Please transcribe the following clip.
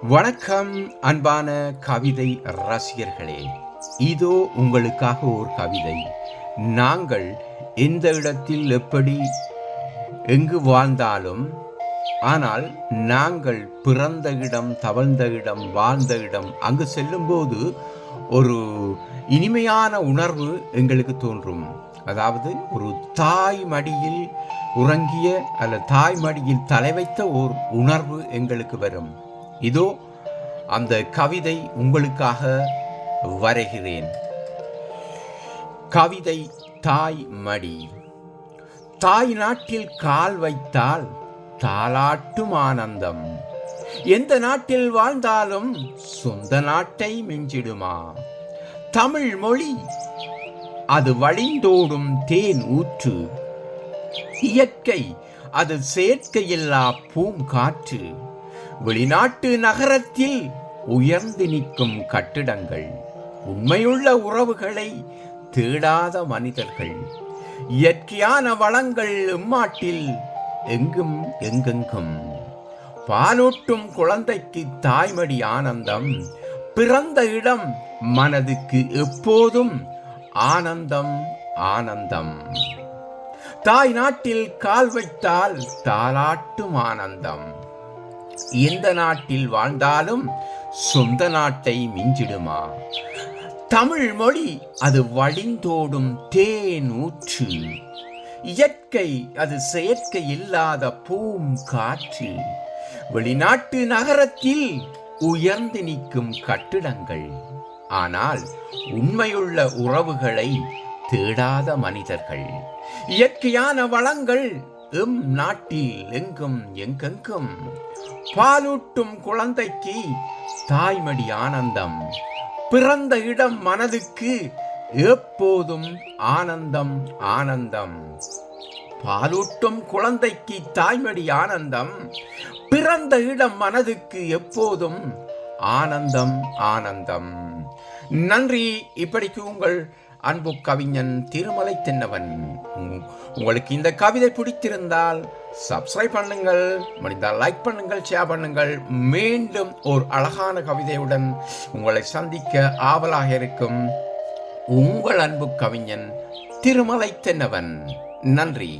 வணக்கம் அன்பான கவிதை ரசிகர்களே. இதோ உங்களுக்காக ஒரு கவிதை. நாங்கள் எந்த இடத்தில் எப்படி எங்கு வாழ்ந்தாலும் ஆனால் நாங்கள் பிறந்த இடம் தவழ்ந்த இடம் வாழ்ந்த இடம் அங்கு செல்லும்போது ஒரு இனிமையான உணர்வு எங்களுக்கு தோன்றும். அதாவது ஒரு தாய் மடியில் உறங்கிய அல்ல தாய் மடியில் தலை வைத்த ஓர் உணர்வு எங்களுக்கு வரும். இதோ அந்த கவிதை உங்களுக்காக வரைகிறேன். கவிதை தாய் மடி தாய் நாட்டில் கால் வைத்தால் தாளாட்டும் ஆனந்தம். எந்த நாட்டில் வாழ்ந்தாலும் சொந்த நாட்டை மிஞ்சிடுமா? தமிழ் மொழி அது வழிந்தோடும் தேன் ஊற்று. இயற்கை அது செயற்கையில்லா பூங்காற்று. வெளிநாட்டு நகரத்தில் உயர்ந்து நிற்கும் கட்டிடங்கள் உண்மையுள்ள உறவுகளை தேடாத மனிதர்கள். இயற்கையான வளங்கள் எம்மாட்டில் எங்கும் எங்கெங்கும். பாலூட்டும் குழந்தைக்கு தாய்மடி ஆனந்தம் பிறந்த இடம் மனதுக்கு எப்போதும் ஆனந்தம் ஆனந்தம். தாய் நாட்டில் கால் வைத்தால் தாலாட்டும் ஆனந்தம். எந்த நாட்டில் வாழ்ந்தாலும் சொந்த நாட்டை மிஞ்சிடுமா? தமிழ் மொழி அது வழிந்தோடும் தேன் இயற்கை அது செயற்கை இல்லாத பூம் காற்று. வெளிநாட்டு நகரத்தில் உயர்ந்து நிற்கும் கட்டிடங்கள். ஆனால் உண்மையுள்ள உறவுகளை தேடாத மனிதர்கள். இயற்கையான வளங்கள் எம் நாட்டில் எங்கும் எங்கெங்கும். பாலூட்டும் குழந்தைக்கு தாய்மடி ஆனந்தம். பிறந்த இடம் மனதுக்கு எப்போதும் ஆனந்தம் ஆனந்தம். பாலூட்டும் குழந்தைக்கு தாய்மடி ஆனந்தம். பிறந்த இடம் மனதுக்கு எப்போதும் ஆனந்தம் ஆனந்தம். நன்றி. இப்படிக்கு உங்கள் அன்பு கவிஞன் திருமலை தென்னவன். உங்களுக்கு இந்த கவிதை பிடித்திருந்தால் சப்ஸ்கிரைப் பண்ணுங்கள் முடிந்தால் லைக் பண்ணுங்கள் ஷேர் பண்ணுங்கள். மீண்டும் ஒரு அழகான கவிதையுடன் உங்களை சந்திக்க ஆவலாக இருக்கும் உங்கள் அன்பு கவிஞன் திருமலை தென்னவன். நன்றி.